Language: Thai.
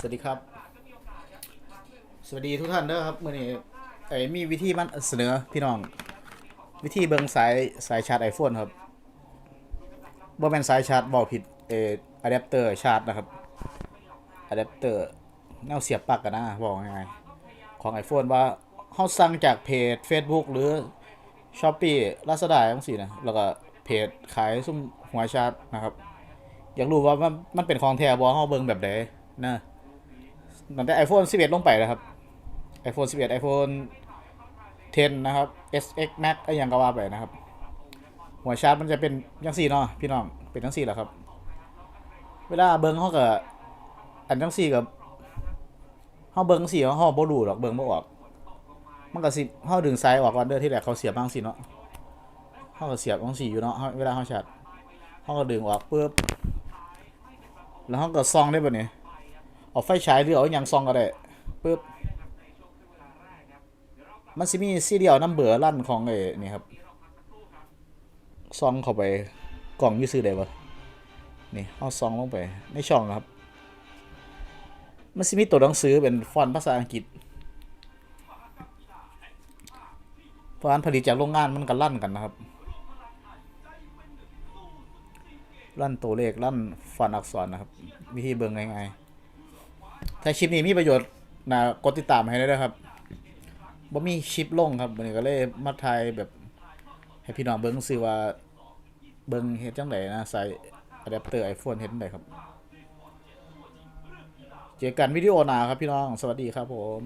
สวัสดีครับ สวัสดีทุกท่านเด้อครับมื่อนี้ไอ้มีวิธีมันเสนอพี่น้อง วิธีเบิงสายสายชาร์จ iPhone ครับบ่แม่นสายชาร์จบ่ผิดเอออะแดปเตอร์ชาร์จนะครับอะแดปเตอร์แนวเสียบปลั๊กกันนะบอกง่ายๆของ iPhone ว่าเฮาสั่งจากเพจ Facebook หรือ Shopee Lazada จังซี่นะแล้วก็เพจขายซุ่มหัวชาร์จนะครับ อยากรู้ว่ามันมันเป็นของแท้บ่เฮาเบิ่งแบบใดนะ ตั้งแต่ iPhone 11 ลงไปนะครับ iPhone 11 iPhone 10 นะครับ SX Max ไอ้หยังก็ว่าไปนะครับ หัวชาร์จมันจะเป็นจังซี่เนาะพี่น้องเป็นจังซี่แหละครับ เวลาเบิ่งเฮาก็อันจังซี่กับเฮาเบิ่งจังซี่เฮาบ่รูหรอกเบิ่งบ่ออก มันก็สิเฮาดึงสายออกก่อนเด้อที่แรกเขาเสียบมางซี่เนาะเฮาก็เสียบจังซี่อยู่เนาะเวลาเฮาชาร์จเฮาก็ดึงออกปึ๊บแล้วเขาก็ซองได้ป่ะเนี่ย เอาไฟฉายหรือเอาอย่างซองก็ได้ปึ๊บมันสิมีซีเรียลนัมเบอร์ลั่นของไอ้นี่ครับซองเข้าไปกล่องอยูซื้อได้ปะนี่เอาซองลงไปในช่องครับ มันสิมีตัวหนังสือเป็นฟอนต์ภาษาอังกฤษเพราะอันผลิตจากโรงงานมันก็ลั่นกันนะครับลั่นตัวเลขลั่นฟอนต์อักษรนะครับ วิธีเบิ่งง่ายๆ ถ้าคลิปนี้มีประโยชน์นะกดติดตามให้ได้ด้วยครับบ่มีคลิปลงครับวันนี้ก็เลยมาถ่ายแบบ ให้พี่น้องเบิ้งซื้อว่า เบิ้งเฮ็ดจังไดนะใส่อะแดปเตอร์ไอโฟนเฮ็ดจังไดครับ เจอกันวิดีโอหน้าครับพี่น้อง สวัสดีครับผม